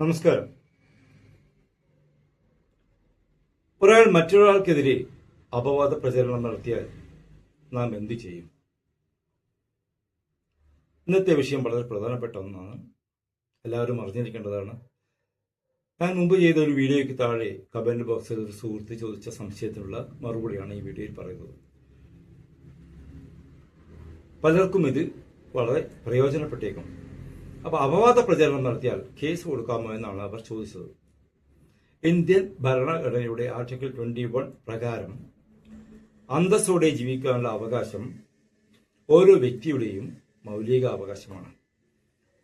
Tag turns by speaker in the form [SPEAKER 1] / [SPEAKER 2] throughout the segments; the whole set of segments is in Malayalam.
[SPEAKER 1] നമസ്കാരം. ഒരാൾ മറ്റൊരാൾക്കെതിരെ അപവാദ പ്രചരണം നടത്തിയാൽ നാം എന്തു ചെയ്യും? ഇന്നത്തെ വിഷയം വളരെ പ്രധാനപ്പെട്ട ഒന്നാണ്. എല്ലാവരും അറിഞ്ഞിരിക്കേണ്ടതാണ്. ഞാൻ മുമ്പ് ചെയ്ത ഒരു വീഡിയോയ്ക്ക് താഴെ കമന്റ് ബോക്സിൽ ഒരു സുഹൃത്ത് ചോദിച്ച സംശയത്തിനുള്ള മറുപടിയാണ് ഈ വീഡിയോയിൽ പറയുന്നത്. പലർക്കും ഇത് വളരെ പ്രയോജനപ്പെട്ടേക്കും. അപ്പോൾ അപവാദ പ്രചരണം നടത്തിയാൽ കേസ് കൊടുക്കാമോ എന്നാണ് അവർ ചോദിച്ചത്. ഇന്ത്യൻ ഭരണഘടനയുടെ ആർട്ടിക്കിൾ ട്വന്റി വൺ പ്രകാരം അന്തസ്സോടെ ജീവിക്കാനുള്ള അവകാശം ഓരോ വ്യക്തിയുടെയും മൗലിക അവകാശമാണ്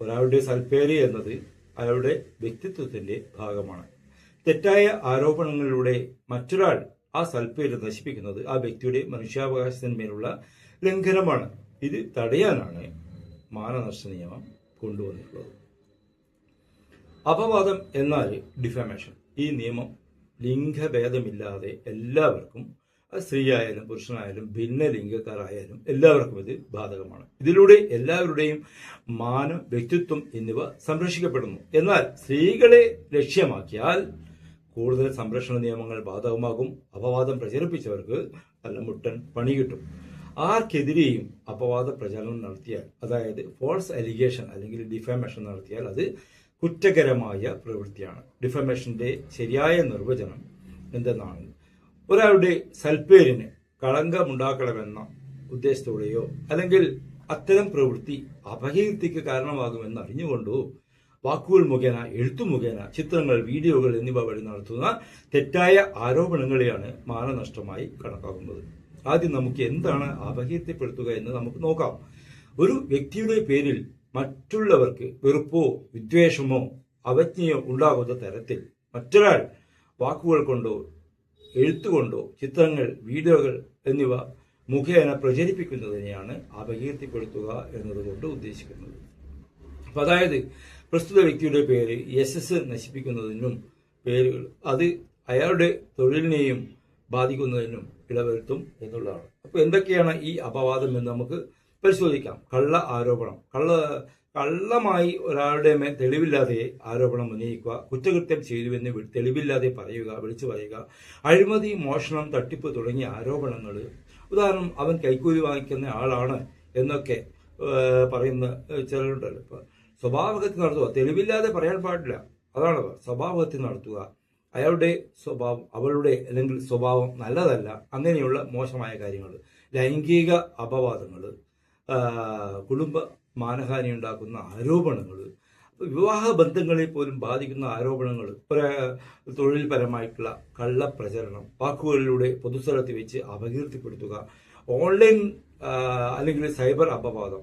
[SPEAKER 1] ഒരാളുടെ സൽപ്പേര് എന്നത് അയാളുടെ വ്യക്തിത്വത്തിന്റെ ഭാഗമാണ്. തെറ്റായ ആരോപണങ്ങളിലൂടെ മറ്റൊരാൾ ആ സൽപ്പേര് നശിപ്പിക്കുന്നത് ആ വ്യക്തിയുടെ മനുഷ്യാവകാശത്തിന്മേലുള്ള ലംഘനമാണ്. ഇത് തടയാനാണ് മാനനഷ്ട നിയമം കൊണ്ടുവന്നിട്ടുള്ളത്. അപവാദം എന്നാൽ ഡിഫാമേഷൻ. ഈ നിയമം ലിംഗഭേദമില്ലാതെ എല്ലാവർക്കും സ്ത്രീയായാലും പുരുഷനായാലും ഭിന്നലിംഗക്കാരായാലും എല്ലാവർക്കും ഇത് ബാധകമാണ്. ഇതിലൂടെ എല്ലാവരുടെയും മാനം വ്യക്തിത്വം എന്നിവ സംരക്ഷിക്കപ്പെടുന്നു. എന്നാൽ സ്ത്രീകളെ ലക്ഷ്യമാക്കിയാൽ കൂടുതൽ സംരക്ഷണ നിയമങ്ങൾ ബാധകമാകും അപവാദം പ്രചരിപ്പിച്ചവർക്ക് നല്ല മുട്ടൻ പണി കിട്ടും. ആർക്കെതിരെയും അപവാദ പ്രചാരണം നടത്തിയാൽ അതായത് ഫോൾസ് അലിഗേഷൻ അല്ലെങ്കിൽ ഡിഫാമേഷൻ നടത്തിയാൽ അത് കുറ്റകരമായ പ്രവൃത്തിയാണ്. ഡിഫമേഷന്റെ ശരിയായ നിർവചനം എന്തെന്നാണ്? ഒരാളുടെ സൽപ്പേരിന് കളങ്കമുണ്ടാക്കണമെന്ന ഉദ്ദേശത്തോടെയോ അല്ലെങ്കിൽ അത്തരം പ്രവൃത്തി അപകീർത്തിക്ക് കാരണമാകുമെന്ന് അറിഞ്ഞുകൊണ്ടോ വാക്കുകൾ മുഖേന എഴുത്തു മുഖേന ചിത്രങ്ങൾ വീഡിയോകൾ എന്നിവ വഴി നടത്തുന്ന തെറ്റായ ആരോപണങ്ങളെയാണ് മാനനഷ്ടമായി കണക്കാക്കുന്നത്. ആദ്യം നമുക്ക് എന്താണ് അപകീർത്തിപ്പെടുത്തുക എന്ന് നമുക്ക് നോക്കാം. ഒരു വ്യക്തിയുടെ പേരിൽ മറ്റുള്ളവർക്ക് വെറുപ്പോ വിദ്വേഷമോ അവജ്ഞയോ ഉണ്ടാകുന്ന തരത്തിൽ മറ്റൊരാൾ വാക്കുകൾ കൊണ്ടോ എഴുത്തുകൊണ്ടോ ചിത്രങ്ങൾ വീഡിയോകൾ എന്നിവ മുഖേന പ്രചരിപ്പിക്കുന്നതിനെയാണ് അപകീർത്തിപ്പെടുത്തുക എന്നതുകൊണ്ട് ഉദ്ദേശിക്കുന്നത്. അപ്പൊ അതായത് പ്രസ്തുത വ്യക്തിയുടെ പേര് യശസ് നശിപ്പിക്കുന്നതിനും പേരുകൾ അത് അയാളുടെ തൊഴിലിനെയും ബാധിക്കുന്നതിനും ഇടവരുത്തും എന്നുള്ളതാണ്. അപ്പോൾ എന്തൊക്കെയാണ് ഈ അപവാദം എന്ന് നമുക്ക് പരിശോധിക്കാം. കള്ള ആരോപണം. കള്ള കള്ളമായി ഒരാളുടെ മേൽ തെളിവില്ലാതെ ആരോപണം ഉന്നയിക്കുക കുറ്റകൃത്യം ചെയ്തുവെന്ന് തെളിവില്ലാതെ പറയുക വിളിച്ചു പറയുക അഴിമതി മോഷണം തട്ടിപ്പ് തുടങ്ങിയ ആരോപണങ്ങൾ ഉദാഹരണം അവൻ കൈക്കൂലി വാങ്ങിക്കുന്ന ആളാണ് എന്നൊക്കെ പറയുന്ന ചിലരുണ്ടല്ലോ. ഇപ്പൊ സ്വഭാവഹത്യ നടത്തുക. തെളിവില്ലാതെ പറയാൻ പാടില്ല. അതാണ്. സ്വഭാവഹത്യ നടത്തുക. അയാളുടെ സ്വഭാവം അവളുടെ അല്ലെങ്കിൽ സ്വഭാവം നല്ലതല്ല അങ്ങനെയുള്ള മോശമായ കാര്യങ്ങൾ. ലൈംഗിക അപവാദങ്ങൾ കുടുംബ മാനഹാനി ഉണ്ടാക്കുന്ന ആരോപണങ്ങൾ വിവാഹ ബന്ധങ്ങളെ പോലും ബാധിക്കുന്ന ആരോപണങ്ങൾ തൊഴിൽപരമായിട്ടുള്ള കള്ളപ്രചരണം വാക്കുകളിലൂടെ പൊതുസ്ഥലത്ത് വെച്ച് അപകീർത്തിപ്പെടുത്തുക ഓൺലൈൻ അല്ലെങ്കിൽ സൈബർ അപവാദം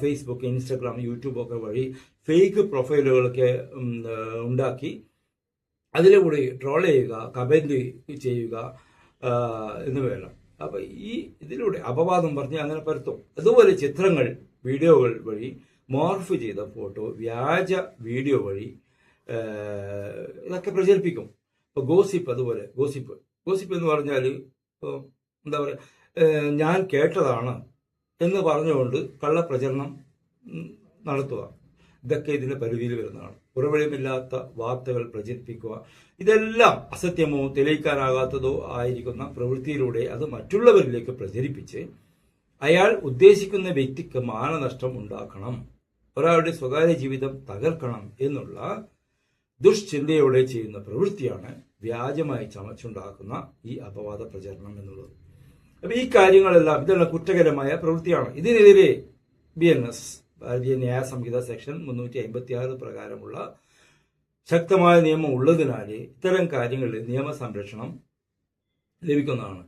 [SPEAKER 1] ഫേസ്ബുക്ക് ഇൻസ്റ്റഗ്രാം യൂട്യൂബ് ഒക്കെ വഴി ഫേക്ക് പ്രൊഫൈലുകളൊക്കെ ഉണ്ടാക്കി അതിലൂടെ ട്രോൾ ചെയ്യുക കമന്റ് ചെയ്യുക എന്ന് വേണം. അപ്പോൾ ഈ ഇതിലൂടെ അപവാദം പറഞ്ഞ് അങ്ങനെ പരത്തും. അതുപോലെ ചിത്രങ്ങൾ വീഡിയോകൾ വഴി മോർഫ് ചെയ്ത ഫോട്ടോ വ്യാജ വീഡിയോ വഴി ഇതൊക്കെ പ്രചരിപ്പിക്കും. ഇപ്പോൾ ഗോസിപ്പ് അതുപോലെ ഗോസിപ്പ് ഗോസിപ്പ് എന്ന് പറഞ്ഞാൽ എന്താ പറയുക ഞാൻ കേട്ടതാണ് എന്ന് പറഞ്ഞുകൊണ്ട് കള്ളപ്രചരണം നടത്തുക. ഇതൊക്കെ ഇതിന്റെ പരിധിയിൽ വരുന്നതാണ്. ഉറവിടമില്ലാത്ത വാർത്തകൾ പ്രചരിപ്പിക്കുക. ഇതെല്ലാം അസത്യമോ തെളിയിക്കാനാകാത്തതോ ആയിരിക്കുന്ന പ്രവൃത്തിയിലൂടെ അത് മറ്റുള്ളവരിലേക്ക് പ്രചരിപ്പിച്ച് അയാൾ ഉദ്ദേശിക്കുന്ന വ്യക്തിക്ക് മാനനഷ്ടം ഉണ്ടാക്കണം. ഒരാളുടെ സ്വകാര്യ ജീവിതം തകർക്കണം എന്നുള്ള ദുഷ്ചിന്തയോടെ ചെയ്യുന്ന പ്രവൃത്തിയാണ് വ്യാജമായി ചമച്ചുണ്ടാക്കുന്ന ഈ അപവാദ പ്രചരണം എന്നുള്ളത്. അപ്പൊ ഈ കാര്യങ്ങളെല്ലാം ഇതെല്ലാം കുറ്റകരമായ പ്രവൃത്തിയാണ്. ഇതിനെതിരെ ബി എൻ എസ് ഭാരതീയ ന്യായ സംഹിത സെക്ഷൻ മുന്നൂറ്റി അമ്പത്തി ആറ് പ്രകാരമുള്ള ശക്തമായ നിയമം ഉള്ളതിനാൽ ഇത്തരം കാര്യങ്ങളിൽ നിയമസംരക്ഷണം ലഭിക്കുന്നതാണ്.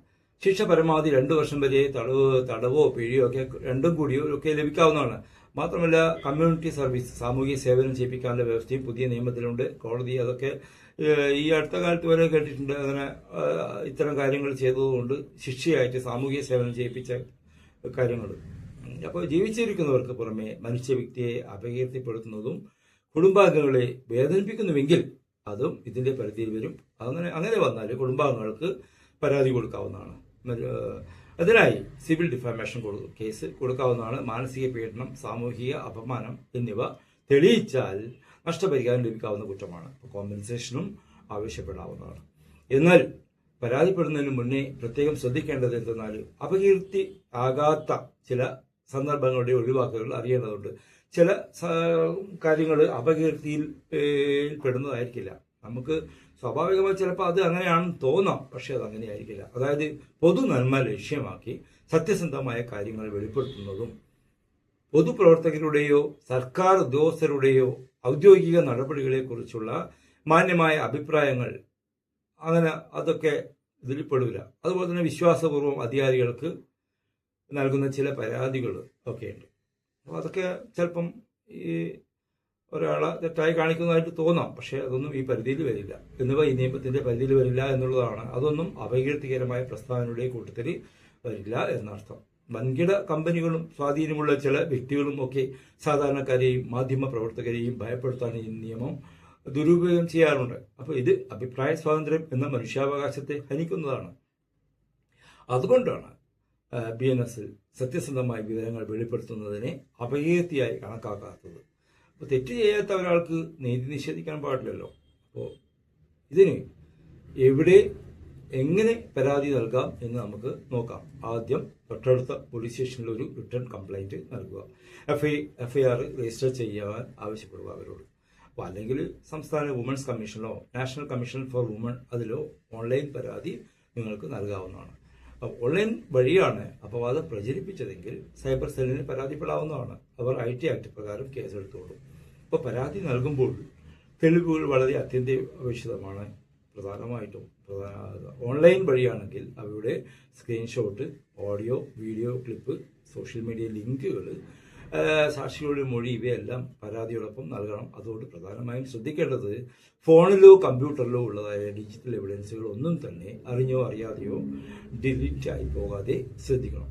[SPEAKER 1] ശിക്ഷ പരമാവധി രണ്ടു വർഷം വരെ തടവ് തടവോ പിഴയോ ഒക്കെ രണ്ടും കൂടിയോ ഒക്കെ ലഭിക്കാവുന്നതാണ്. മാത്രമല്ല കമ്മ്യൂണിറ്റി സർവീസ് സാമൂഹിക സേവനം ചെയ്യിപ്പിക്കാനുള്ള വ്യവസ്ഥയും പുതിയ നിയമത്തിലുണ്ട്. കോടതി അതൊക്കെ ഈ അടുത്ത കാലത്ത് വരെ കേട്ടിട്ടുണ്ട്. അങ്ങനെ ഇത്തരം കാര്യങ്ങൾ ചെയ്തതുകൊണ്ട് ശിക്ഷയായിട്ട് സാമൂഹിക സേവനം ചെയ്യിപ്പിച്ച കാര്യങ്ങൾ. അപ്പോൾ ജീവിച്ചിരിക്കുന്നവർക്ക് പുറമെ മനുഷ്യ വ്യക്തിയെ അപകീർത്തിപ്പെടുത്തുന്നതും കുടുംബാംഗങ്ങളെ വേദനിപ്പിക്കുന്നുവെങ്കിൽ അതും ഇതിന്റെ പരിധിയിൽ വരും. അങ്ങനെ അങ്ങനെ വന്നാൽ കുടുംബാംഗങ്ങൾക്ക് പരാതി കൊടുക്കാവുന്നതാണ്. അതിനായി സിവിൽ ഡിഫാമേഷൻ കേസ് കൊടുക്കാവുന്നതാണ്. മാനസിക പീഡനം സാമൂഹിക അപമാനം എന്നിവ തെളിയിച്ചാൽ നഷ്ടപരിഹാരം ലഭിക്കാവുന്ന കുറ്റമാണ്. കോമ്പൻസേഷനും ആവശ്യപ്പെടാവുന്നതാണ്. എന്നാൽ പരാതിപ്പെടുന്നതിന് മുന്നേ പ്രത്യേകം ശ്രദ്ധിക്കേണ്ടത് എന്തെന്നാൽ അപകീർത്തി ആകാത്ത ചില സന്ദർഭങ്ങളുടെ ഒഴിവാക്കലുകൾ അറിയേണ്ടതുണ്ട്. ചില കാര്യങ്ങൾ അപകീർത്തിയിൽ പെടുന്നതായിരിക്കില്ല. നമുക്ക് സ്വാഭാവികമായി ചിലപ്പോൾ അത് അങ്ങനെയാണെന്ന് തോന്നാം പക്ഷേ അത് അങ്ങനെയായിരിക്കില്ല. അതായത് പൊതു നന്മ ലക്ഷ്യമാക്കി സത്യസന്ധമായ കാര്യങ്ങൾ വെളിപ്പെടുത്തുന്നതും പൊതുപ്രവർത്തകരുടെയോ സർക്കാർ ഉദ്യോഗസ്ഥരുടെയോ ഔദ്യോഗിക നടപടികളെക്കുറിച്ചുള്ള മാന്യമായ അഭിപ്രായങ്ങൾ അങ്ങനെ അതൊക്കെ ഇതിൽ പെടില്ല അതുപോലെ തന്നെ വിശ്വാസപൂർവം അധികാരികൾക്ക് നൽകുന്ന ചില പരാതികൾ ഒക്കെയുണ്ട്. അപ്പോൾ അതൊക്കെ ചിലപ്പം ഈ ഒരാളെ തെറ്റായി കാണിക്കുന്നതായിട്ട് തോന്നാം. പക്ഷേ അതൊന്നും ഈ പരിധിയിൽ വരില്ല. എന്നിവ ഈ നിയമത്തിന്റെ പരിധിയിൽ വരില്ല എന്നുള്ളതാണ്. അതൊന്നും അപകീർത്തികരമായ പ്രസ്താവനയുടെ കൂട്ടത്തിൽ വരില്ല എന്നർത്ഥം. വൻകിട കമ്പനികളും സ്വാധീനമുള്ള ചില വ്യക്തികളും ഒക്കെ സാധാരണക്കാരെയും മാധ്യമ പ്രവർത്തകരെയും ഭയപ്പെടുത്താൻ ഈ നിയമം ദുരുപയോഗം ചെയ്യാറുണ്ട്. അപ്പോൾ ഇത് അഭിപ്രായ സ്വാതന്ത്ര്യം എന്ന മനുഷ്യാവകാശത്തെ ഹനിക്കുന്നതാണ്. അതുകൊണ്ടാണ് ബി എൻ എസിൽ സത്യസന്ധമായ വിവരങ്ങൾ വെളിപ്പെടുത്തുന്നതിനെ അപകീർത്തിയായി കണക്കാക്കാത്തത്. അപ്പോൾ തെറ്റ് ചെയ്യാത്ത ഒരാൾക്ക് നീതി നിഷേധിക്കാൻ പാടില്ലല്ലോ. അപ്പോൾ ഇതിന് എവിടെ എങ്ങനെ പരാതി നൽകാം എന്ന് നമുക്ക് നോക്കാം. ആദ്യം തൊട്ടടുത്ത പോലീസ് സ്റ്റേഷനിൽ ഒരു റിട്ടേൺ കംപ്ലൈന്റ് നൽകുക. F I F I R register ചെയ്യാൻ ആവശ്യപ്പെടുക അവരോട്. അപ്പോൾ അല്ലെങ്കിൽ സംസ്ഥാന വുമൻസ് കമ്മീഷനിലോ നാഷണൽ കമ്മീഷൻ ഫോർ വുമൺ അതിലോ ഓൺലൈൻ പരാതി നിങ്ങൾക്ക് നൽകാവുന്നതാണ്. ഓൺലൈൻ വഴിയാണ് അപവാദം പ്രചരിപ്പിച്ചതെങ്കിൽ സൈബർ സെല്ലിന് പരാതിപ്പെടാവുന്നതാണ്. അവർ ഐ ടി ആക്ട് പ്രകാരം കേസെടുത്തോളും അപ്പോൾ പരാതി നൽകുമ്പോൾ തെളിവുകൾ വളരെ അത്യന്താപേക്ഷിതമാണ്. പ്രധാനമായിട്ടും പ്രധാന ഓൺലൈൻ വഴിയാണെങ്കിൽ അവയുടെ screenshot audio video clip social media ലിങ്കുകൾ സാക്ഷികളുടെ മൊഴി ഇവയെല്ലാം പരാതിയോടൊപ്പം നൽകണം. അതുകൊണ്ട് പ്രധാനമായും ശ്രദ്ധിക്കേണ്ടത് ഫോണിലോ കമ്പ്യൂട്ടറിലോ ഉള്ളതായ ഡിജിറ്റൽ എവിഡൻസുകൾ ഒന്നും തന്നെ അറിഞ്ഞോ അറിയാതെയോ ഡിലീറ്റ് ആയി പോകാതെ ശ്രദ്ധിക്കണം.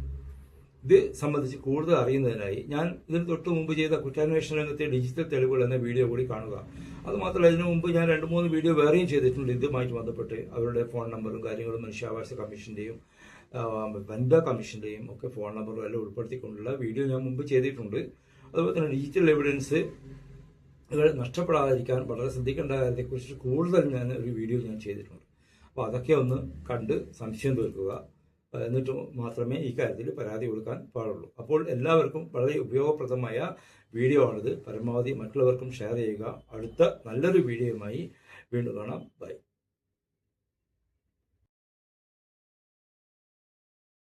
[SPEAKER 1] ഇത് സംബന്ധിച്ച് കൂടുതൽ അറിയുന്നതിനായി ഞാൻ ഇതിന് തൊട്ട് മുമ്പ് ചെയ്ത കുറ്റാന്വേഷണ രംഗത്തെ ഡിജിറ്റൽ തെളിവുകൾ എന്ന വീഡിയോ കൂടി കാണുക. അതുമാത്രമല്ല ഇതിനു മുമ്പ് ഞാൻ രണ്ട് മൂന്ന് വീഡിയോ വേറെയും ചെയ്തിട്ടുണ്ട്. ഇതുമായിട്ട് ബന്ധപ്പെട്ട് അവരുടെ ഫോൺ നമ്പറും കാര്യങ്ങളും മനുഷ്യാവകാശ കമ്മീഷന്റെയും വനിതാ കമ്മീഷന്റെയും ഒക്കെ ഫോൺ നമ്പറും എല്ലാം ഉൾപ്പെടുത്തിക്കൊണ്ടുള്ള വീഡിയോ ഞാൻ മുമ്പ് ചെയ്തിട്ടുണ്ട്. അതുപോലെ തന്നെ ഡിജിറ്റൽ എവിഡൻസ് നഷ്ടപ്പെടാതിരിക്കാൻ വളരെ ശ്രദ്ധിക്കേണ്ട കാര്യത്തെക്കുറിച്ച് കൂടുതൽ ഞാൻ ഒരു വീഡിയോ ഞാൻ ചെയ്തിട്ടുണ്ട്. അപ്പോൾ അതൊക്കെ ഒന്ന് കണ്ട് സംശയം തീർക്കുക. എന്നിട്ട് മാത്രമേ ഈ കാര്യത്തിൽ പരാതി കൊടുക്കാൻ പാടുള്ളൂ. അപ്പോൾ എല്ലാവർക്കും വളരെ ഉപയോഗപ്രദമായ വീഡിയോ ആണിത്. പരമാവധി മറ്റുള്ളവർക്കും ഷെയർ ചെയ്യുക. അടുത്ത നല്ലൊരു വീഡിയോയുമായി വീണ്ടും കാണാം. ബൈ.